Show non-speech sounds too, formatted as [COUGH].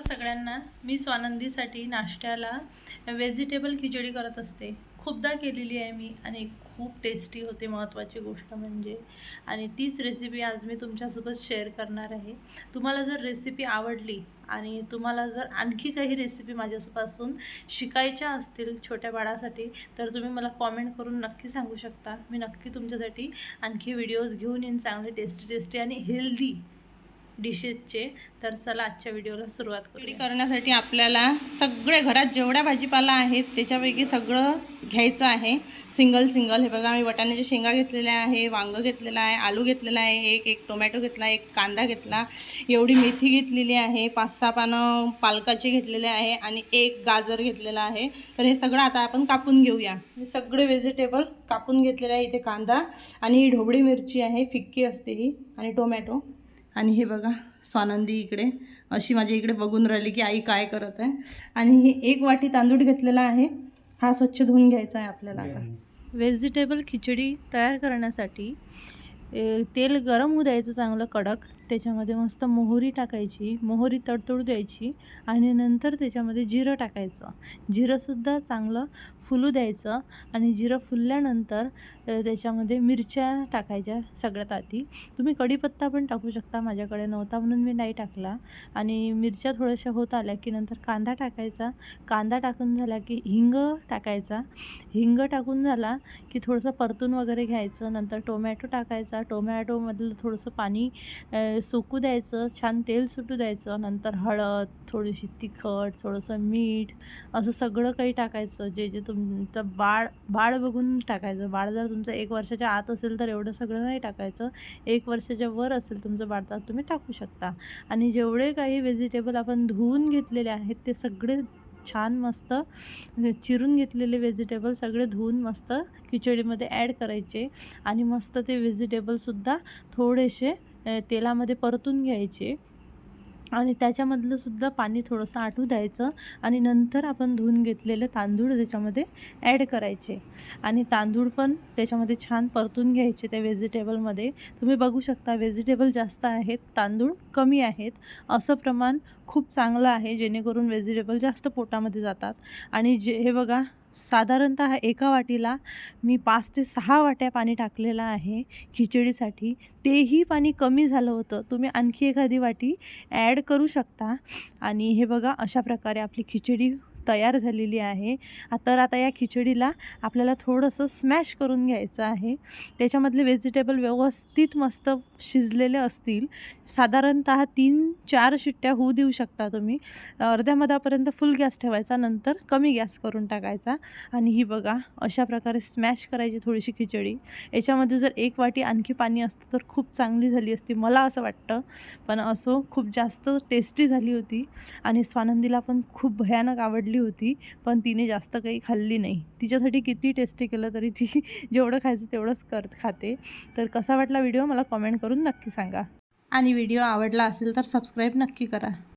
सगळ्यांना मी स्वानंदीसाठी नाश्त्याला व्हेजिटेबल खिचडी करत असते. खूपदा केलेली आहे मी आणि खूप टेस्टी होते महत्त्वाची गोष्ट म्हणजे. आणि तीच रेसिपी आज मी तुमच्यासोबत शेअर करणार आहे. तुम्हाला जर रेसिपी आवडली आणि तुम्हाला जर आणखी काही रेसिपी माझ्यापासून शिकायच्या असतील छोट्या बाळासाठी तर तुम्ही मला कॉमेंट करून नक्की सांगू शकता. मी नक्की तुमच्यासाठी आणखी व्हिडिओज घेऊन येईन चांगले टेस्टी टेस्टी आणि हेल्दी डिशेसचे. तर चला आजच्या व्हिडिओला सुरुवात खिचडी करू करण्यासाठी आपल्याला सगळे घरात जेवढ्या भाजीपाला आहेत त्याच्यापैकी सगळं घ्यायचं आहे. Single single. हे बघा मी वाटाण्याच्या शेंगा घेतलेल्या आहे वांगं घेतलेलं आहे आलू घेतलेला आहे एक एक टोमॅटो घेतला एक कांदा घेतला. एवढी मेथी घेतलेली आहे पाच सहा पानं पालकाचे घेतलेले आहे आणि एक गाजर घेतलेला आहे. तर हे सगळं आता आपण कापून घेऊया. हे सगळे व्हेजिटेबल कापून घेतलेले आहे इथे कांदा आणि ही ढोबळी मिरची आहे फिक्की असते ही आणि टोमॅटो. आणि हे बघा स्वानंदी इकडे अशी माझ्या इकडे बघून राहिली की आई काय करत आहे. आणि ही एक वाटी तांदूळ घेतलेला आहे. हा स्वच्छ धुवून घ्यायचा आहे आपल्याला आता. व्हेजिटेबल खिचडी तयार करण्यासाठी तेल गरम होऊ द्यायचं चांगलं कडक त्याच्यामध्ये मस्त मोहरी टाकायची मोहरी तडतडू द्यायची आणि नंतर त्याच्यामध्ये जिरं टाकायचं. जिरंसुद्धा चांगलं फुलू द्यायचं आणि जिरं फुलल्यानंतर त्याच्यामध्ये मिरच्या टाकायच्या सगळ्यात आधी. तुम्ही कढीपत्ता पण टाकू शकता माझ्याकडे नव्हता म्हणून मी नाही टाकला. आणि मिरच्या थोड्याशा होत आल्या की नंतर कांदा टाकायचा. कांदा टाकून झाला की हिंग टाकायचा. हिंग टाकून झाला की थोडंसं परतून वगैरे घ्यायचं. नंतर टोमॅटो टाकायचा. टोमॅटोमधलं थोडंसं पाणी सुकू द्यायचं. छान तेल सुटू द्यायचं. नंतर हळद थोडीशी तिखट थोडंसं मीठ असं सगळं काही टाकायचं. जे जे तुम्ही तुमचं बाळ बाळ बघून टाकायचं. बाळ जर तुमचं एक वर्षाच्या आत असेल तर एवढं सगळं नाही टाकायचं. एक वर्षाच्या वर असेल तुमचं बाळ तर तुम्ही टाकू शकता. आणि जेवढे काही व्हेजिटेबल आपण धुवून घेतलेले आहेत ते सगळे छान मस्त म्हणजे चिरून घेतलेले व्हेजिटेबल सगळे धुवून मस्त खिचडीमध्ये ॲड करायचे. आणि मस्त ते व्हेजिटेबलसुद्धा थोडेसे तेलामध्ये परतून घ्यायचे. आणि त्याच्यामधलं सुद्धा पाणी थोडंसं आटू द्यायचं आणि नंतर आपण धुवून घेतलेले तांदूळ त्याच्यामध्ये ॲड करायचे. आणि तांदूळ पण त्याच्यामध्ये छान परतून घ्यायचे त्या व्हेजिटेबलमध्ये. तुम्ही बघू शकता व्हेजिटेबल जास्त आहेत तांदूळ कमी आहेत. असं प्रमाण खूप चांगलं आहे जेणेकरून व्हेजिटेबल जास्त पोटामध्ये जातात. आणि जे हे बघा साधारणतः एका वाटीला मी पाच ते सहा वाट्या पाणी टाकलेलं आहे खिचडीसाठी. तेही पाणी कमी झालं होतं. तुम्ही आणखी एखादी वाटी ॲड करू शकता. आणि हे बघा अशा प्रकारे आपली खिचडी तयार झालेली आहे. तर आता या खिचडीला आपल्याला थोडंसं स्मॅश करून घ्यायचं आहे. त्याच्यामधले व्हेजिटेबल व्यवस्थित मस्त शिजलेले असतील. साधारणतः तीन चार शिट्ट्या होऊ देऊ शकता तुम्ही. अर्ध्या मधापर्यंत फुल गॅस ठेवायचा नंतर कमी गॅस करून टाकायचा. आणि ही बघा अशा प्रकारे स्मॅश करायची थोडीशी खिचडी. याच्यामध्ये जर एक वाटी आणखी पाणी असतं तर खूप चांगली झाली असती मला असं वाटतं. पण असो खूप जास्त टेस्टी झाली होती. आणि स्वानंदीला पण खूप भयानक आवडली होती पण तिने जास्त काही खाल्ली नाही. तिच्यासाठी किती टेस्टी केलं तरी ती [LAUGHS] जेवढं खायचं तेवढंच कर खाते. तर कसा वाटला व्हिडिओ मला कमेंट करून नक्की सांगा. आणि व्हिडिओ आवडला असेल तर सबस्क्राईब नक्की करा.